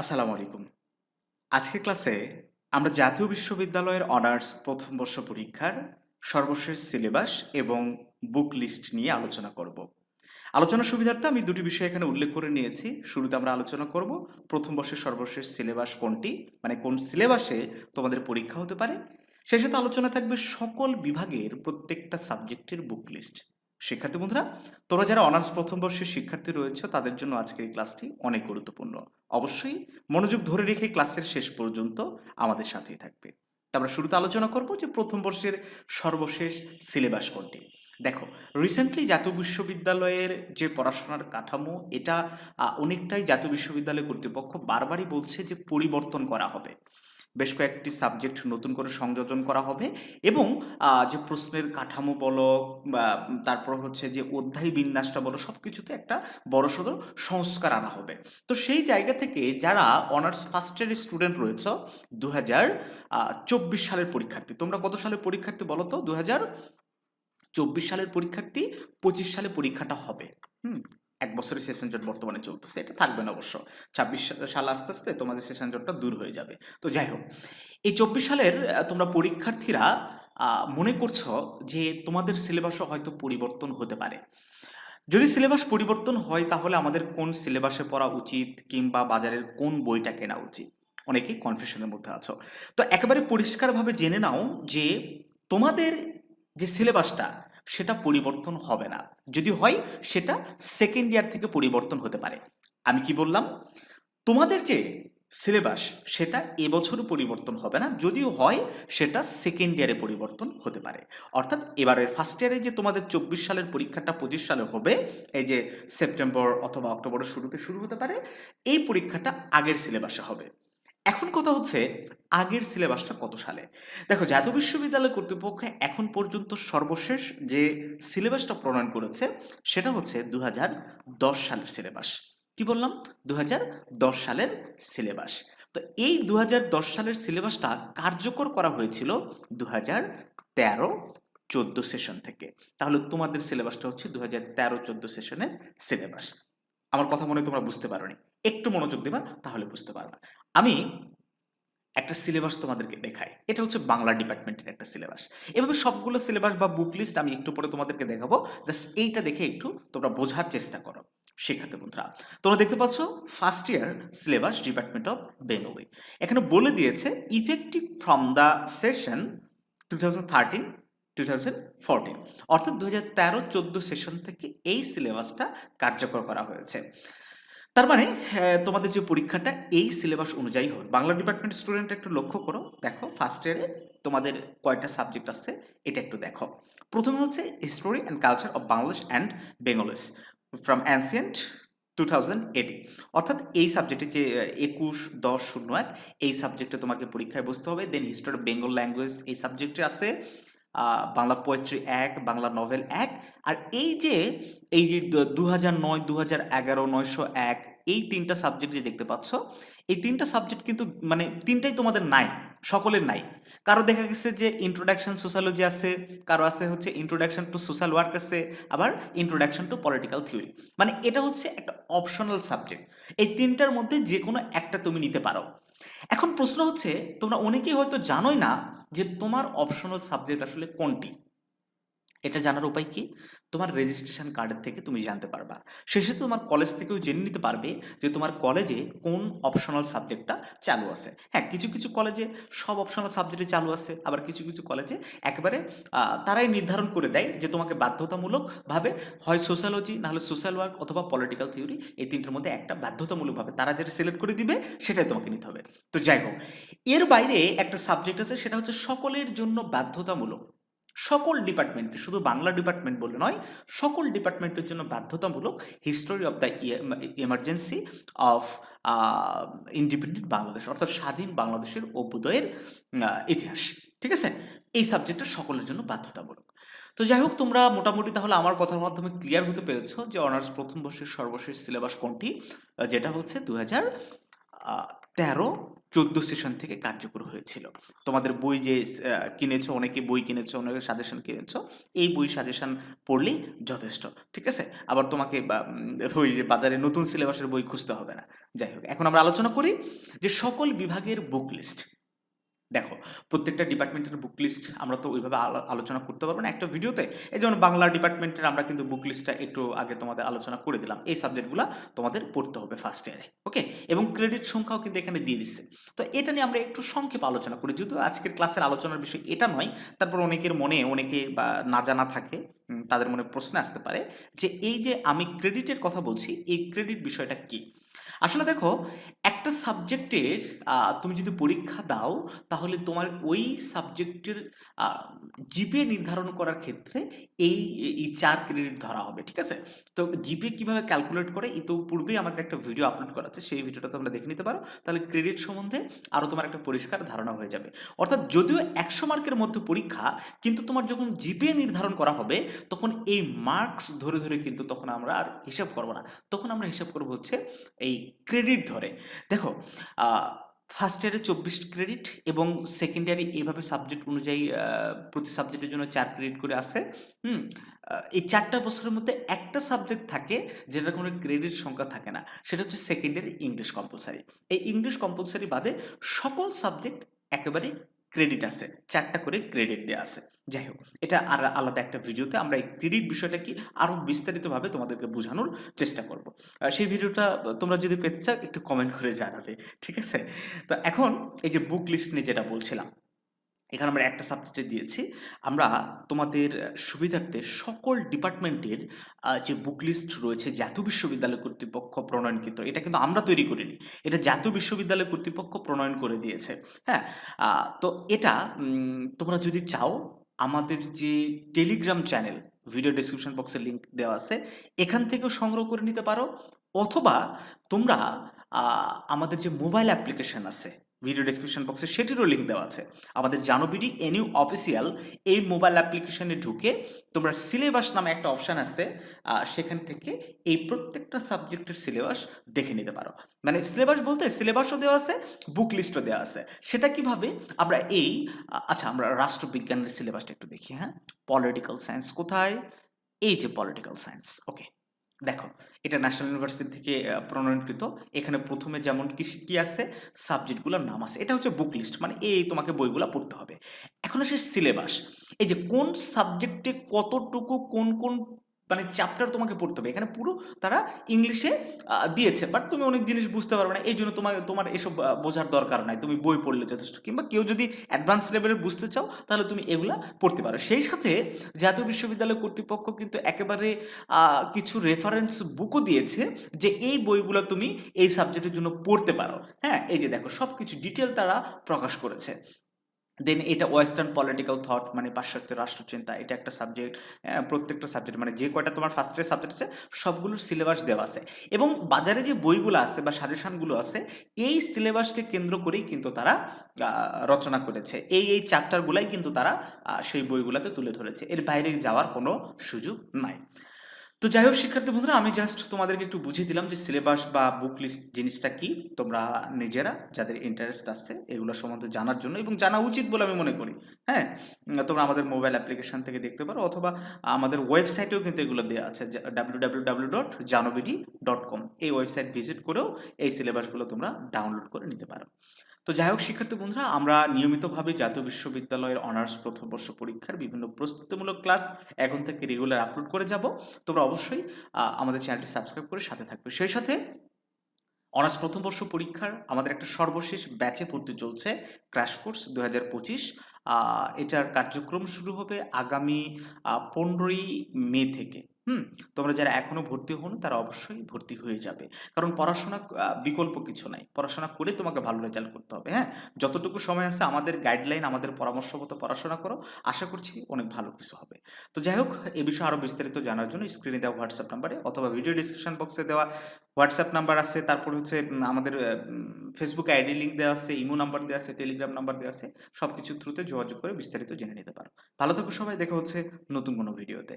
আসসালামু আলাইকুম। আজকের ক্লাসে আমরা জাতীয় বিশ্ববিদ্যালয়ের অনার্স প্রথম বর্ষ পরীক্ষার সর্বশেষ সিলেবাস এবং বুক লিস্ট নিয়ে আলোচনা করব। আলোচনার সুবিধার্থে আমি দুটি বিষয় এখানে উল্লেখ করে নিয়েছি। শুরুতে আমরা আলোচনা করব প্রথম বর্ষের সর্বশেষ সিলেবাস কোনটি মানে কোন সিলেবাসে তোমাদের পরীক্ষা হতে পারে। সেই সাথে আলোচনা থাকবে সকল বিভাগের প্রত্যেকটা সাবজেক্টের বুক লিস্ট। শিক্ষার্থী বন্ধুরা তোমরা যারা অনার্স প্রথম বর্ষের শিক্ষার্থী রয়েছে, তাদের জন্য আজকের এই ক্লাসটি অনেক গুরুত্বপূর্ণ। অবশ্যই মনোযোগ ধরে রেখে ক্লাসের শেষ পর্যন্ত আমাদের সাথেই থাকবে। আমরা শুরুতে আলোচনা করব যে প্রথম বর্ষের সর্বশেষ সিলেবাস কোনটি। দেখো রিসেন্টলি জাতীয় বিশ্ববিদ্যালয়ের যে পড়াশোনার কাঠামো, এটা অনেকটাই জাতীয় বিশ্ববিদ্যালয় কর্তৃপক্ষ বারবারই বলছে যে পরিবর্তন করা হবে। বেশ কয়েকটি সাবজেক্ট নতুন করে সংযোজন করা হবে এবং যে প্রশ্নের কাঠামো বলো তারপর হচ্ছে যে অধ্যায় বিন্যাসটা বলো সব কিছুতে একটা বড়সড় সংস্কার আনা হবে। তো সেই জায়গা থেকে যারা অনার্স ফার্স্ট ইয়ারের স্টুডেন্ট রয়েছ দু হাজার চব্বিশ সালের পরীক্ষার্থী, তোমরা কত সালের পরীক্ষার্থী বলো তো? দু চব্বিশ সালের পরীক্ষার্থী, পঁচিশ সালে পরীক্ষাটা হবে। হুম? এক বছরের সেশন জট বর্তমানে চলতেছে, এটা থাকবে না অবশ্য। ছাব্বিশ সাল আস্তে আস্তে তোমাদের সেশন জটটা দূর হয়ে যাবে। তো যাই হোক, এই চব্বিশ সালের তোমরা পরীক্ষার্থীরা মনে করছ যে তোমাদের সিলেবাসও হয়তো পরিবর্তন হতে পারে। যদি সিলেবাস পরিবর্তন হয়, তাহলে আমাদের কোন সিলেবাসে পড়া উচিত কিংবা বাজারের কোন বইটা কেনা উচিত? অনেকেই কনফিউশনের মধ্যে আছো। তো একেবারে পরিষ্কারভাবে জেনে নাও যে তোমাদের যে সিলেবাসটা সেটা পরিবর্তন হবে না। যদি হয়, সেটা সেকেন্ড ইয়ার থেকে পরিবর্তন হতে পারে। আমি কি বললাম? তোমাদের যে সিলেবাস সেটা এবছরও পরিবর্তন হবে না। যদিও হয়, সেটা সেকেন্ড ইয়ারে পরিবর্তন হতে পারে। অর্থাৎ এবারের ফার্স্ট ইয়ারে যে তোমাদের চব্বিশ সালের পরীক্ষাটা পঁচিশ সালে হবে, এই যে সেপ্টেম্বর অথবা অক্টোবরের শুরুতে শুরু হতে পারে, এই পরীক্ষাটা আগের সিলেবাসে হবে। এখন কথা হচ্ছে আগের সিলেবাসটা কত সালে? দেখো জাতীয় বিশ্ববিদ্যালয় কর্তৃপক্ষ এখন পর্যন্ত সর্বশেষ যে সিলেবাসটা প্রণয়ন করেছে, সেটা হচ্ছে দু হাজার দশ সালের সিলেবাস। কি বললাম? দু হাজার দশ সালের সিলেবাস। তো এই দু হাজার দশ সালের সিলেবাসটা কার্যকর করা হয়েছিল দু তেরো চোদ্দ সেশন থেকে। তাহলে তোমাদের সিলেবাসটা হচ্ছে দু হাজার তেরো চোদ্দ সেশনের সিলেবাস। আমার কথা মনে তোমরা বুঝতে পারোনি। একটু মনোযোগ দেবা, তাহলে বুঝতে পারবা। আমি একটা সিলেবাস তোমাদেরকে দেখাই। এটা হচ্ছে বাংলা ডিপার্টমেন্টের একটা সিলেবাস এভাবে সবগুলো সিলেবাস বা বুক লিস্ট আমি একটু পরে তোমাদেরকে দেখাবো। জাস্ট এইটা দেখে একটু তোমরা বোঝার চেষ্টা করো। শিক্ষার্থী বন্ধুরা, তোমরা দেখতে পাচ্ছ first year syllabus department of Bengali এখানে বলে দিয়েছে effective from the session two thousand thirteen two thousand fourteen অর্থাৎ দু হাজার তেরো, চোদ্দ সেশন থেকে এই সিলেবাসটা কার্যকর করা হয়েছে। তার মানে হ্যাঁ, তোমাদের যে পরীক্ষাটা এই সিলেবাস অনুযায়ী হবে। বাংলা ডিপার্টমেন্ট স্টুডেন্ট একটু লক্ষ্য করো দেখো ফার্স্ট ইয়ারে তোমাদের কয়টা সাবজেক্ট আছে এটা একটু দেখো। প্রথমে হচ্ছে history and culture of Bangladesh and Bengalis from ancient to thousand eighteen অর্থাৎ এই সাবজেক্টে যে একুশ দশ শূন্য এক এই সাবজেক্টে তোমাকে পরীক্ষায় বসতে হবে। Then history of Bengal language এই সাবজেক্টে আছে। বাংলা পোয়েট্রি এক, বাংলা নভেল এক, আর এই যে এই যে দু হাজার নয় দু হাজার এগারো, নয়শো এক, এই তিনটা সাবজেক্ট যে দেখতে পাচ্ছ, এই তিনটা সাবজেক্ট কিন্তু মানে তিনটাই তোমাদের নাই, সকলের নাই। কারও দেখা গেছে যে ইন্ট্রোডাকশন সোশ্যালজি আছে, কারও আছে হচ্ছে ইন্ট্রোডাকশন টু সোশ্যাল ওয়ার্ক আছে, আবার ইন্ট্রোডাকশন টু পলিটিক্যাল থিওরি মানে এটা হচ্ছে একটা অপশনাল সাবজেক্ট এই তিনটার মধ্যে যে কোনো একটা তুমি নিতে পারো। এখন প্রশ্ন হচ্ছে, তোমরা অনেকেই হয়তো জানোই না যে তোমার অপশনাল সাবজেক্ট আসলে কোনটি? এটা জানার উপায় কি? তোমার রেজিস্ট্রেশন কার্ডের থেকে তুমি জানতে পারবা। শেষে তোমার কলেজ থেকেও জেনে নিতে পারবে যে তোমার কলেজে কোন অপশনাল সাবজেক্টটা চালু আছে। হ্যাঁ কিছু কিছু কলেজে সব অপশনাল সাবজেক্টে চালু আছে, আবার কিছু কিছু কলেজে একেবারে তারাই নির্ধারণ করে দেয় যে তোমাকে বাধ্যতামূলকভাবে হয় সোশ্যালজি নাহলে সোশ্যাল ওয়ার্ক অথবা পলিটিক্যাল থিওরি এই তিনটার মধ্যে একটা বাধ্যতামূলকভাবে তারা যেটা সিলেক্ট করে দিবে, সেটাই তোমাকে নিতে হবে। তো যাই হোক, এর বাইরে একটা সাবজেক্ট আছে, সেটা হচ্ছে সকলের জন্য বাধ্যতামূলক। সকল ডিপার্টমেন্টে শুধু বাংলা ডিপার্টমেন্ট বলে নয়, সকল ডিপার্টমেন্টের জন্য বাধ্যতামূলক history of the emergence of independent Bangladesh, অর্থাৎ স্বাধীন বাংলাদেশের অভ্যুদয়ের ইতিহাস, ঠিক আছে? এই সাবজেক্টটা সকলের জন্য বাধ্যতামূলক। তো যাই হোক, তোমরা মোটামুটি তাহলে আমার কথার মাধ্যমে ক্লিয়ার হতে পেরেছ যে অনার্স প্রথম বর্ষের সর্বশেষ সিলেবাস কোনটি? যেটা হচ্ছে দু হাজার তেরো চোদ্দ সেশন থেকে কার্যকর হয়েছিল। তোমাদের বই যে কিনেছো, অনেকে বই কিনেছো, অনেকে সাজেশন কিনেছো, এই বই সাজেশন পড়লেই যথেষ্ট, ঠিক আছে? আবার তোমাকে ওই যে বাজারে নতুন সিলেবাসের বই খুঁজতে হবে না। যাই হোক, এখন আমরা আলোচনা করি যে সকল বিভাগের বুক লিস্ট দেখো, প্রত্যেকটা ডিপার্টমেন্টের বুক লিস্ট আমরা তো ওইভাবে আলো- আলোচনা করতে পারব না। একটা ভিডিওতে এই যেমন বাংলা ডিপার্টমেন্টের আমরা কিন্তু বুক লিস্টটা একটু আগে তোমাদের আলোচনা করে দিলাম। এই সাবজেক্টগুলো তোমাদের পড়তে হবে ফার্স্ট ইয়ারে ওকে এবং ক্রেডিট সংখ্যাও কিন্তু এখানে দিয়ে দিচ্ছে। তো এটা নিয়ে আমরা একটু সংক্ষেপ আলোচনা করি। যদিও আজকের ক্লাসের আলোচনার বিষয় এটা নয়, তারপর অনেকের মনে, অনেকে বা না জানা থাকে তাদের মনে প্রশ্ন আসতে পারে যে, এই যে আমি ক্রেডিটের কথা বলছি, এই ক্রেডিট বিষয়টা কি? আসলে দেখো, একটা সাবজেক্টের তুমি যদি পরীক্ষা দাও, তাহলে তোমার ওই সাবজেক্টের জিপে নির্ধারণ করার ক্ষেত্রে এই এই চার ক্রেডিট ধরা হবে, ঠিক আছে? তো জিপে কীভাবে ক্যালকুলেট করে এই তো পূর্বেই আমাদের একটা ভিডিও আপলোড করা আছে, সেই ভিডিওটা তোমরা দেখে নিতে পারো। তাহলে ক্রেডিট সম্বন্ধে আরও তোমার একটা পরিষ্কার ধারণা হয়ে যাবে। অর্থাৎ যদিও একশো মার্কের মধ্যে পরীক্ষা, কিন্তু তোমার যখন জিপে নির্ধারণ করা হবে, তখন এই মার্কস ধরে ধরে কিন্তু তখন আমরা আর হিসাব করব না। তখন আমরা হিসাব করব হচ্ছে এই ক্রেডিট ধরে। দেখো ফার্স্ট ইয়ারে চব্বিশ ক্রেডিট এবং সেকেন্ড ইয়ারে এইভাবে সাবজেক্ট অনুযায়ী প্রতি সাবজেক্টের জন্য চার ক্রেডিট করে আসে, হুম? এই চারটা বছরের মধ্যে একটা সাবজেক্ট থাকে যেটা কোনো ক্রেডিট সংখ্যা থাকে না, সেটা হচ্ছে সেকেন্ড ইয়ারে ইংলিশ কম্পালসারি এই ইংলিশ কম্পালসারি বাদে সকল সাবজেক্ট একেবারে ক্রেডিট আছে চারটা করে ক্রেডিট দেওয়া আছে যাই হোক এটা আর আলাদা একটা ভিডিওতে আমরা এই ক্রেডিট বিষয়টা কি আরও বিস্তারিতভাবে তোমাদেরকে বোঝানোর চেষ্টা করব। সেই ভিডিওটা তোমরা যদি পেতে চাও, একটু কমেন্ট করে জানাবে, ঠিক আছে? তো এখন এই যে বুক লিস্ট নিয়ে যেটা বলছিলাম, এখানে আমরা একটা সাবজেক্টে দিয়েছি। আমরা তোমাদের সুবিধার্থে সকল ডিপার্টমেন্টের যে বুক লিস্ট রয়েছে, জাতীয় বিশ্ববিদ্যালয় কর্তৃপক্ষ প্রণয়নকৃত, এটা কিন্তু আমরা তৈরি করিনি, এটা জাতীয় বিশ্ববিদ্যালয় কর্তৃপক্ষ প্রণয়ন করে দিয়েছে হ্যাঁ? তো এটা তোমরা যদি চাও আমাদের যে টেলিগ্রাম চ্যানেল ভিডিও ডিসক্রিপশন বক্সে লিঙ্ক দেওয়া আছে, এখান থেকেও সংগ্রহ করে নিতে পারো। অথবা তোমরা আমাদের যে মোবাইল অ্যাপ্লিকেশান আছে ভিডিও ডিসক্রিপশন বক্সে সেটিরও লিঙ্ক দেওয়া আছে। আমাদের জানোবিডি এনিউ অফিসিয়াল এই মোবাইল অ্যাপ্লিকেশনে ঢুকে তোমরা সিলেবাস নামে একটা অপশান আছে সেখান থেকে এই প্রত্যেকটা সাবজেক্টের সিলেবাস দেখে নিতে পারো। মানে সিলেবাস বলতে সিলেবাসও দেওয়া আছে বুক লিস্টও দেওয়া আছে। সেটা কীভাবে? আমরা এই আচ্ছা আমরা রাষ্ট্রবিজ্ঞানের সিলেবাসটা একটু দেখি হ্যাঁ? পলিটিক্যাল সায়েন্স কোথায়? এই যে পলিটিক্যাল সায়েন্স ওকে দেখো, এটা ন্যাশনাল ইউনিভার্সিটি থেকে প্রণয়নকৃত। এখানে প্রথমে যেমন কি কি আছে? সাবজেক্টগুলোর নাম আছে। এটা হচ্ছে বুক লিস্ট মানে এই তোমাকে বইগুলো পড়তে হবে। এখন আসে সিলেবাস এই যে কোন সাবজেক্টে কতটুকু কোন কোন মানে চ্যাপ্টার তোমাকে পড়তে হবে। এখানে পুরো তারা ইংলিশে দিয়েছে। বাট তুমি অনেক জিনিস বুঝতে পারবে না। এই জন্য তোমার তোমার এসব বোঝার দরকার নাই। তুমি বই পড়লে যথেষ্ট। কিংবা কেউ যদি অ্যাডভান্স লেভেলের বুঝতে চাও, তাহলে তুমি এগুলা পড়তে পারো। সেই সাথে জাতীয় বিশ্ববিদ্যালয় কর্তৃপক্ষ কিন্তু একেবারে কিছু রেফারেন্স বুকও দিয়েছে যে এই বইগুলো তুমি এই সাবজেক্টের জন্য পড়তে পারো। হ্যাঁ এই যে দেখো সব কিছু ডিটেল তারা প্রকাশ করেছে। দেন এটা ওয়েস্টার্ন পলিটিক্যাল থট মানে পাশ্চাত্য রাষ্ট্রচিন্তা, এটা একটা সাবজেক্ট প্রত্যেকটা সাবজেক্ট মানে যে কয়টা তোমার ফার্স্ট ইয়ার সাবজেক্ট আছে, সবগুলোর সিলেবাস দেওয়া আছে। এবং বাজারে যে বইগুলো আছে বা সাজেশনগুলো আছে, এই সিলেবাসকে কেন্দ্র করেই কিন্তু তারা রচনা করেছে। এই এই চ্যাপ্টারগুলাই কিন্তু তারা সেই বইগুলোতে তুলে ধরেছে। এর বাইরে যাওয়ার কোনো সুযোগ নাই। তো যাই হোক, শিক্ষার্থী বন্ধুরা, আমি জাস্ট তোমাদেরকে একটু বুঝিয়ে দিলাম যে সিলেবাস বা বুক লিস্ট জিনিসটা কি, তোমরা নিজেরা, যাদের ইন্টারেস্ট আছে, এগুলো সম্বন্ধে জানার জন্য এবং জানা উচিত বলে আমি মনে করি। হ্যাঁ? তোমরা আমাদের মোবাইল অ্যাপ্লিকেশন থেকে দেখতে পারো অথবা আমাদের ওয়েবসাইটেও কিন্তু এগুলো দেওয়া আছে W W dot dot com এই ওয়েবসাইট ভিজিট করেও এই সিলেবাসগুলো তোমরা ডাউনলোড করে নিতে পারো। তো যাই হোক, শিক্ষার্থী বন্ধুরা, আমরা নিয়মিতভাবে জাতীয় বিশ্ববিদ্যালয়ের অনার্স প্রথম বর্ষ পরীক্ষার বিভিন্ন প্রস্তুতিমূলক ক্লাস এখন থেকে রেগুলার আপলোড করে যাব। তোমরা অবশ্যই আমাদের চ্যানেলটি সাবস্ক্রাইব করে সাথে থাকবে। সেই সাথে অনার্স প্রথম বর্ষ পরীক্ষার আমাদের একটা সর্বশেষ ব্যাচে ভর্তি চলছে ক্র্যাশ কোর্স দু হাজার পঁচিশ এটার কার্যক্রম শুরু হবে আগামী পনেরোই মে থেকে। হুম, তোমরা যারা এখনও ভর্তি হন তারা অবশ্যই ভর্তি হয়ে যাবে। কারণ পড়াশোনা বিকল্প কিছু নাই। পড়াশোনা করে তোমাকে ভালো রেজাল্ট করতে হবে হ্যাঁ? যতটুকু সময় আছে, আমাদের গাইডলাইন আমাদের পরামর্শ মতো পড়াশোনা করো। আশা করছি অনেক ভালো কিছু হবে। তো যাই হোক, এ বিষয়ে আরও বিস্তারিত জানার জন্য স্ক্রিনে দেওয়া হোয়াটসঅ্যাপ নাম্বারে অথবা ভিডিও ডিসক্রিপশন বক্সে দেওয়া হোয়াটসঅ্যাপ নাম্বার আছে। তারপর হচ্ছে আমাদের ফেসবুকে আইডি লিঙ্ক দেওয়া আছে ইমো নাম্বার দেওয়া আছে টেলিগ্রাম নাম্বার দেওয়া আছে। সব কিছু থ্রুতে যোগাযোগ করে বিস্তারিত জেনে নিতে পারো। ভালো থেকো সবাই, দেখা হচ্ছে নতুন কোনো ভিডিওতে